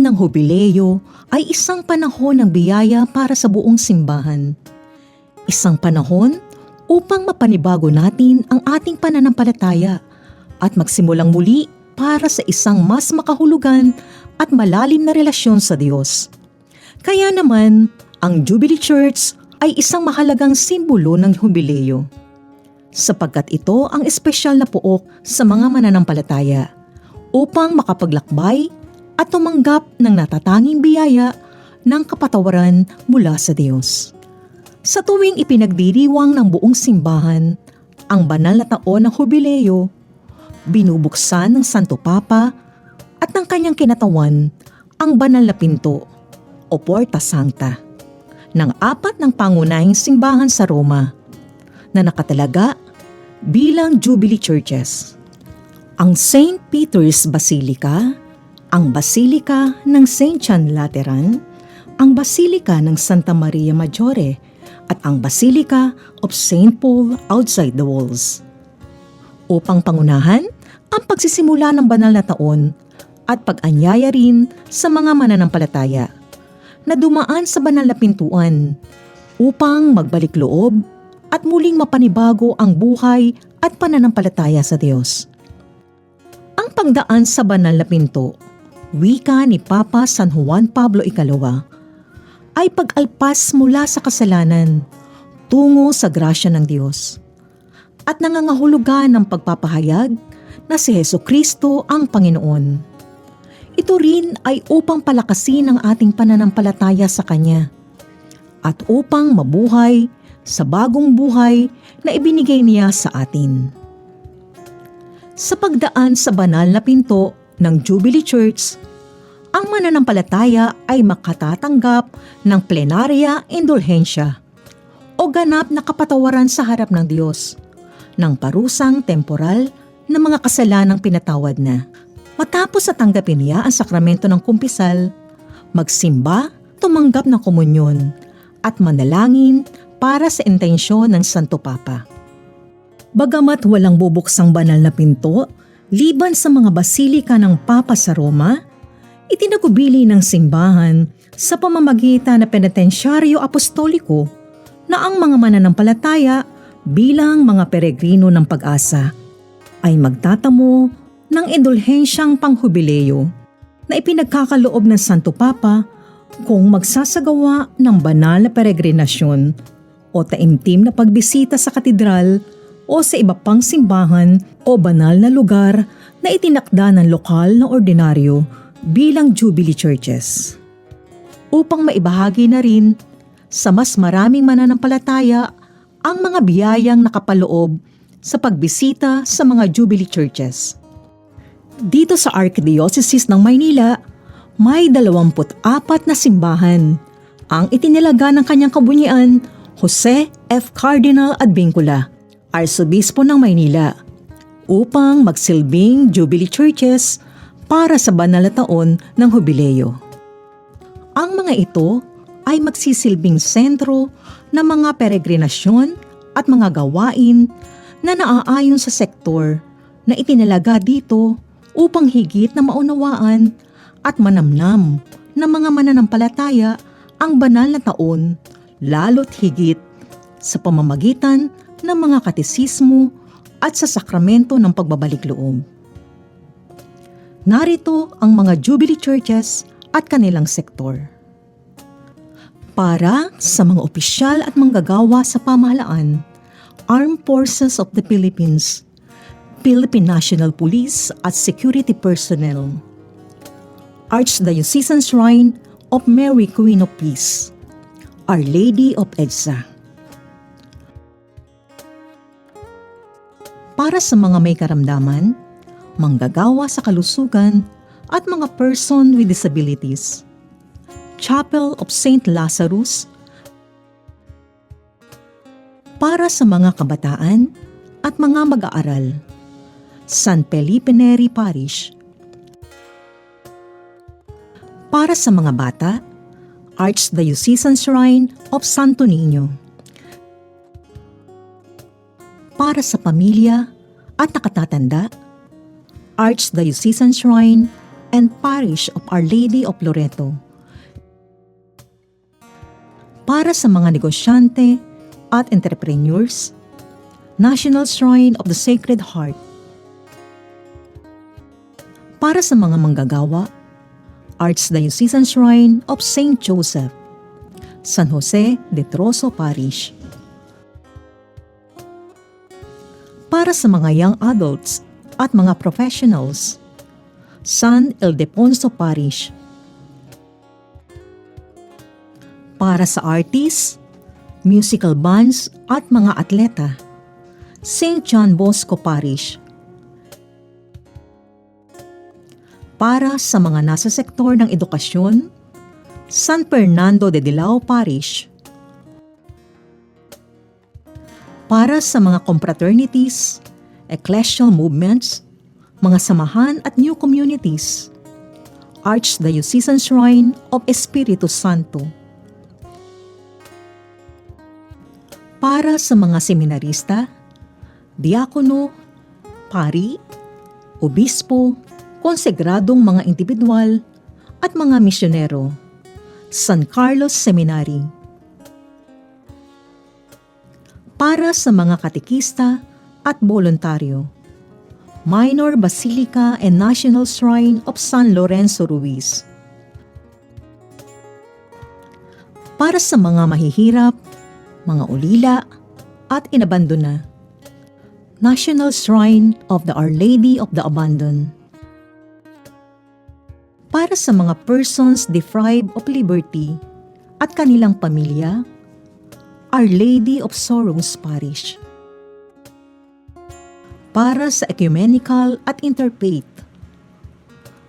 taon ng Hubileo ay isang panahon ng biyaya para sa buong simbahan. Isang panahon upang mapanibago natin ang ating pananampalataya at magsimulang muli para sa isang mas makahulugan at malalim na relasyon sa Diyos. Kaya naman, ang Jubilee Church ay isang mahalagang simbolo ng Hubileo sapagkat ito ang espesyal na puok sa mga mananampalataya upang makapaglakbay at tumanggap ng natatanging biyaya ng kapatawaran mula sa Diyos. Sa tuwing ipinagdiriwang ng buong simbahan ang banal na taon ng Hubileo, binubuksan ng Santo Papa at ng kanyang kinatawan ang banal na pinto o Porta Sancta ng apat ng pangunahing simbahan sa Roma na nakatalaga bilang Jubilee Churches. Ang St. Peter's Basilica, ang Basilica ng St. John Lateran, ang Basilica ng Santa Maria Maggiore, at ang Basilica of St. Paul outside the walls. Upang pangunahan ang pagsisimula ng banal na taon at pag-anyaya rin sa mga mananampalataya na dumaan sa banal na pintuan upang magbalik loob at muling mapanibago ang buhay at pananampalataya sa Diyos. Ang pagdaan sa banal na pinto, wika ni Papa San Juan Pablo Ikalawa, ay pag-alpas mula sa kasalanan tungo sa grasya ng Diyos at nangangahulugan ng pagpapahayag na si Heso Kristo ang Panginoon. Ito rin ay upang palakasin ang ating pananampalataya sa Kanya at upang mabuhay sa bagong buhay na ibinigay niya sa atin. Sa pagdaan sa banal na pinto ng Jubilee Church, ang mananampalataya ay makatatanggap ng plenarya indulhensya o ganap na kapatawaran sa harap ng Diyos ng parusang temporal na mga kasalanang pinatawad na. Matapos sa tanggapin niya ang sakramento ng kumpisal, magsimba, tumanggap ng komunyon, at manalangin para sa intensyon ng Santo Papa. Bagamat walang bubuksang banal na pinto, liban sa mga basilika ng Papa sa Roma, itinagubili ng simbahan sa pamamagitan na penitensyaryo apostoliko na ang mga mananampalataya bilang mga peregrino ng pag-asa ay magtatamo ng indulhensyang panghubileo na ipinagkakaloob ng Santo Papa kung magsasagawa ng banal na peregrinasyon o taimtim na pagbisita sa katedral o sa iba pang simbahan o banal na lugar na itinakda ng lokal na ordinaryo bilang Jubilee Churches. Upang maibahagi na rin sa mas maraming mananampalataya ang mga biyayang nakapaloob sa pagbisita sa mga Jubilee Churches. Dito sa Archdiocese ng Maynila, may 24 na simbahan ang itinilaga ng kanyang kabunyian Jose F. Cardinal Advincula, Arsobispo ng Maynila, upang magsilbing Jubilee Churches para sa banal na taon ng Hubileo. Ang mga ito ay magsisilbing sentro ng mga peregrinasyon at mga gawain na naaayon sa sektor na itinalaga dito upang higit na maunawaan at manamnam ng mga mananampalataya ang banal na taon lalo't higit sa pamamagitan ng mga katesismo at sa sakramento ng pagbabalik loob. Narito ang mga Jubilee Churches at kanilang sektor. Para sa mga opisyal at manggagawa sa pamahalaan, Armed Forces of the Philippines, Philippine National Police at Security Personnel, Archdiocesan Shrine of Mary Queen of Peace, Our Lady of EDSA. Para sa mga may karamdaman, manggagawa sa kalusugan at mga person with disabilities. Chapel of St. Lazarus para sa mga kabataan at mga mag-aaral. San Felipe Neri Parish para sa mga bata Archdiocesan Shrine of Santo Niño. Para sa pamilya at nakatatanda, Archdiocesan Shrine and Parish of Our Lady of Loreto. Para sa mga negosyante at entrepreneurs, National Shrine of the Sacred Heart. Para sa mga manggagawa, Archdiocesan Shrine of St. Joseph, San Jose de Troso Parish. Para sa mga young adults at mga professionals, San Ildefonso Parish. Para sa artists, musical bands at mga atleta, St. John Bosco Parish. Para sa mga nasa sektor ng edukasyon, San Fernando de Dilao Parish. Para sa mga confraternities, ecclesial movements, mga samahan at new communities, Archdiocesan Shrine of Espiritu Santo. Para sa mga seminarista, diakono, pari, obispo, konsegradong mga individual at mga misyonero, San Carlos Seminary. Para sa mga katikista at voluntaryo, Minor Basilica and National Shrine of San Lorenzo Ruiz. Para sa mga mahihirap, mga ulila, at inabandona, National Shrine of the Our Lady of the Abandoned. Para sa mga persons deprived of liberty at kanilang pamilya, Our Lady of Sorrows Parish para sa ecumenical at interfaith.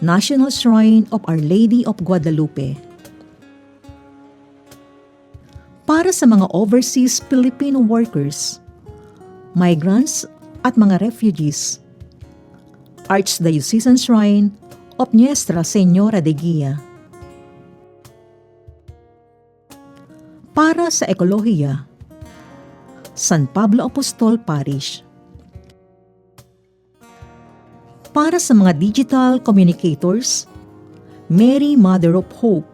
National Shrine of Our Lady of Guadalupe. Para sa mga overseas Filipino workers, migrants at mga refugees. Archdiocesan Shrine of Nuestra Señora de Guia. Para sa ekolohiya, San Pablo Apostol Parish para sa mga digital communicators, Mary Mother of Hope,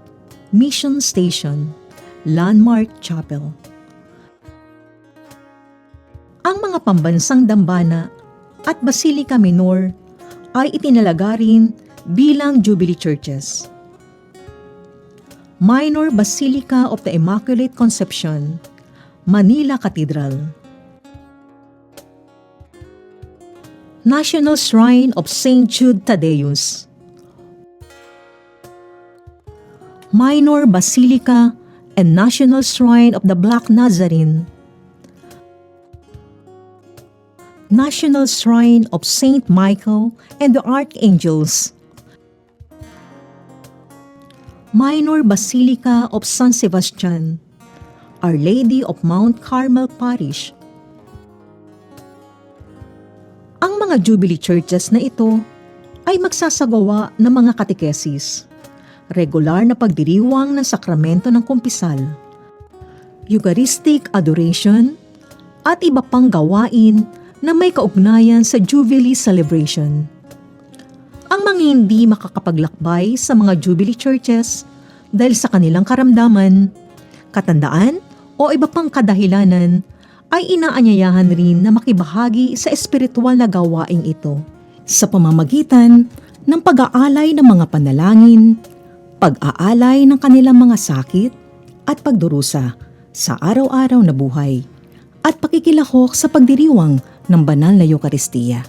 Mission Station, Landmark Chapel. Ang mga pambansang dambana at Basilica Minor ay itinalaga rin bilang Jubilee Churches. Minor Basilica of the Immaculate Conception, Manila Cathedral. National Shrine of St. Jude Thaddeus. Minor Basilica and National Shrine of the Black Nazarene. National Shrine of St. Michael and the Archangels. Minor Basilica of San Sebastian. Our Lady of Mount Carmel Parish mga Jubilee churches na ito ay magsasagawa ng mga katekesis, regular na pagdiriwang ng sakramento ng kumpisal, Eucharistic adoration, at iba pang gawain na may kaugnayan sa Jubilee celebration. Ang mga hindi makakapaglakbay sa mga Jubilee churches dahil sa kanilang karamdaman, katandaan o iba pang kadahilanan ay inaanyayahan rin na makibahagi sa espiritual na gawaing ito sa pamamagitan ng pag-aalay ng mga panalangin, pag-aalay ng kanilang mga sakit at pagdurusa sa araw-araw na buhay at pakikilahok sa pagdiriwang ng banal na Eukaristiya.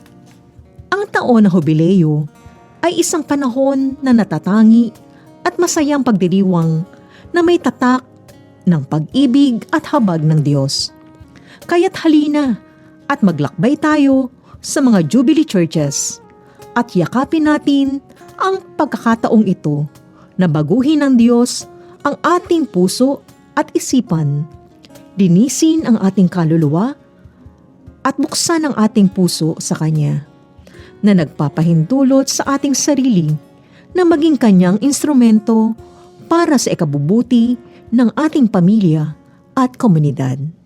Ang taon na Jubileo ay isang panahon na natatangi at masayang pagdiriwang na may tatak ng pag-ibig at habag ng Diyos. Kaya't halina at maglakbay tayo sa mga Jubilee Churches at yakapin natin ang pagkakataong ito na baguhin ng Diyos ang ating puso at isipan, linisin ang ating kaluluwa at buksan ang ating puso sa Kanya na nagpapahintulot sa ating sarili na maging Kanyang instrumento para sa ikabubuti ng ating pamilya at komunidad.